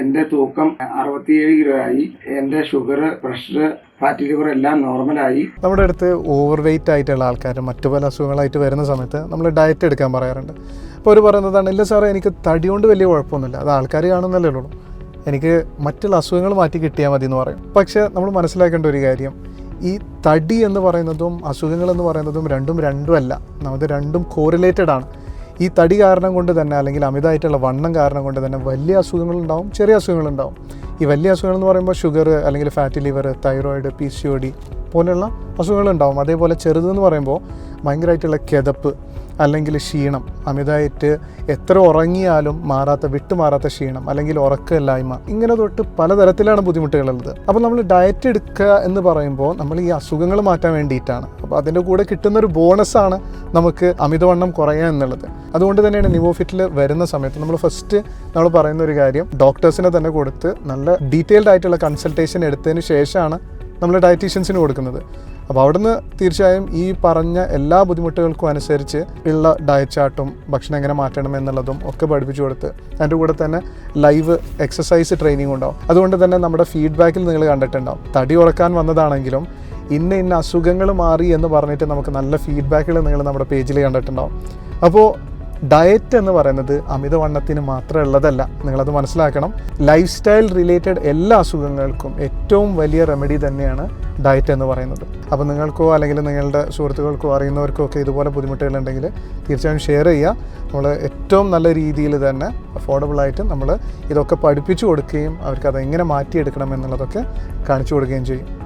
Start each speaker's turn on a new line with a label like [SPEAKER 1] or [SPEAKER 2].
[SPEAKER 1] എന്റെ തൂക്കം അറുപത്തിയേഴ് കിലോ ആയി. എന്റെ ഷുഗർ പ്രഷർ ഫാറ്റി ലിവർ എല്ലാം നോർമലായി
[SPEAKER 2] നമ്മുടെ അടുത്ത് ഓവർ വെയിറ്റ് ആയിട്ടുള്ള ആൾക്കാർ മറ്റു പല അസുഖങ്ങളായിട്ട് വരുന്ന സമയത്ത് നമ്മൾ ഡയറ്റ് എടുക്കാൻ പറയാറുണ്ട്. അപ്പോൾ അവർ പറയുന്നതാണ് ഇല്ല സാറേ എനിക്ക് തടി കൊണ്ട് വലിയ കുഴപ്പമൊന്നുമില്ല. അത് ആൾക്കാർ കാണുന്നല്ലേ ഉള്ളൂ. എനിക്ക് മറ്റുള്ള അസുഖങ്ങൾ മാറ്റി കിട്ടിയാൽ മതി എന്ന് പറയും. പക്ഷേ നമ്മൾ മനസ്സിലാക്കേണ്ട ഒരു കാര്യം ഈ തടി എന്ന് പറയുന്നതും അസുഖങ്ങൾ എന്ന് പറയുന്നതും രണ്ടും രണ്ടും അല്ല. നമുക്ക് രണ്ടും കോറിലേറ്റഡ് ആണ്. ഈ തടി കാരണം കൊണ്ട് തന്നെ അല്ലെങ്കിൽ അമിതമായിട്ടുള്ള വണ്ണം കാരണം കൊണ്ട് തന്നെ വലിയ അസുഖങ്ങളുണ്ടാവും ചെറിയ അസുഖങ്ങളുണ്ടാവും. ഈ വലിയ അസുഖങ്ങൾ എന്ന് പറയുമ്പോൾ ഷുഗർ അല്ലെങ്കിൽ fatty liver thyroid P C O D പോലെയുള്ള അസുഖങ്ങളുണ്ടാവും. അതേപോലെ ചെറുതെന്ന് പറയുമ്പോൾ ഭയങ്കരമായിട്ടുള്ള കിതപ്പ് അല്ലെങ്കിൽ ക്ഷീണം അമിതായിട്ട് എത്ര ഉറങ്ങിയാലും മാറാത്ത വിട്ടുമാറാത്ത ക്ഷീണം അല്ലെങ്കിൽ ഉറക്കമില്ലായ്മ ഇങ്ങനെ തൊട്ട് പലതരത്തിലാണ് ബുദ്ധിമുട്ടുകളുള്ളത്. അപ്പോൾ നമ്മൾ ഡയറ്റ് എടുക്കുക എന്ന് പറയുമ്പോൾ നമ്മൾ ഈ അസുഖങ്ങൾ മാറ്റാൻ വേണ്ടിയിട്ടാണ്. അപ്പോൾ അതിന്റെ കൂടെ കിട്ടുന്നൊരു ബോണസാണ് നമുക്ക് അമിതവണ്ണം കുറയുക എന്നുള്ളത്. അതുകൊണ്ട് തന്നെയാണ് നിവോഫിറ്റിൽ വരുന്ന സമയത്ത് നമ്മൾ ഫസ്റ്റ് നമ്മൾ പറയുന്ന ഒരു കാര്യം ഡോക്ടേഴ്സിനെ തന്നെ കൊടുത്ത് നല്ല ഡീറ്റെയിൽഡ് ആയിട്ടുള്ള കൺസൾട്ടേഷൻ എടുത്തതിന് ശേഷമാണ് നമ്മൾ ഡയറ്റീഷ്യൻസിന് കൊടുക്കുന്നത്. അപ്പോൾ അവിടുന്ന് തീർച്ചയായും ഈ പറഞ്ഞ എല്ലാ ബുദ്ധിമുട്ടുകൾക്കും അനുസരിച്ച് ഉള്ള ഡയറ്റ് ചാർട്ടും ഭക്ഷണം എങ്ങനെ മാറ്റണം എന്നുള്ളതും ഒക്കെ പഠിപ്പിച്ചു കൊടുത്ത് അതിന്റെ കൂടെ തന്നെ ലൈവ് എക്സസൈസ് ട്രെയിനിങ് ഉണ്ടാവും. അതുകൊണ്ട് തന്നെ നമ്മുടെ ഫീഡ്ബാക്കിൽ നിങ്ങൾ കണ്ടിട്ടുണ്ടാവും. തടി ഉറക്കാൻ വന്നതാണെങ്കിലും ഇന്ന ഇന്ന അസുഖങ്ങൾ മാറി എന്ന് പറഞ്ഞിട്ട് നമുക്ക് നല്ല ഫീഡ്ബാക്കുകൾ നിങ്ങൾ നമ്മുടെ പേജിൽ കണ്ടിട്ടുണ്ടാവും. അപ്പോൾ ഡയറ്റ് എന്ന് പറയുന്നത് അമിതവണ്ണത്തിന് മാത്രം ഉള്ളതല്ല നിങ്ങളത് മനസ്സിലാക്കണം. ലൈഫ് സ്റ്റൈൽ റിലേറ്റഡ് എല്ലാ അസുഖങ്ങൾക്കും ഏറ്റവും വലിയ റെമഡി തന്നെയാണ് ഡയറ്റ് എന്ന് പറയുന്നത്. അപ്പോൾ നിങ്ങൾക്കോ അല്ലെങ്കിൽ നിങ്ങളുടെ സുഹൃത്തുക്കൾക്കോ അറിയുന്നവർക്കോ ഒക്കെ ഇതുപോലെ ബുദ്ധിമുട്ടുകളുണ്ടെങ്കിൽ തീർച്ചയായും ഷെയർ ചെയ്യുക. നമ്മൾ ഏറ്റവും നല്ല രീതിയിൽ തന്നെ അഫോർഡബിളായിട്ട് നമ്മൾ ഇതൊക്കെ പഠിപ്പിച്ചു കൊടുക്കുകയും അവർക്ക് അതെങ്ങനെ മാറ്റിയെടുക്കണം എന്നുള്ളതൊക്കെ കാണിച്ചു കൊടുക്കുകയും ചെയ്യും.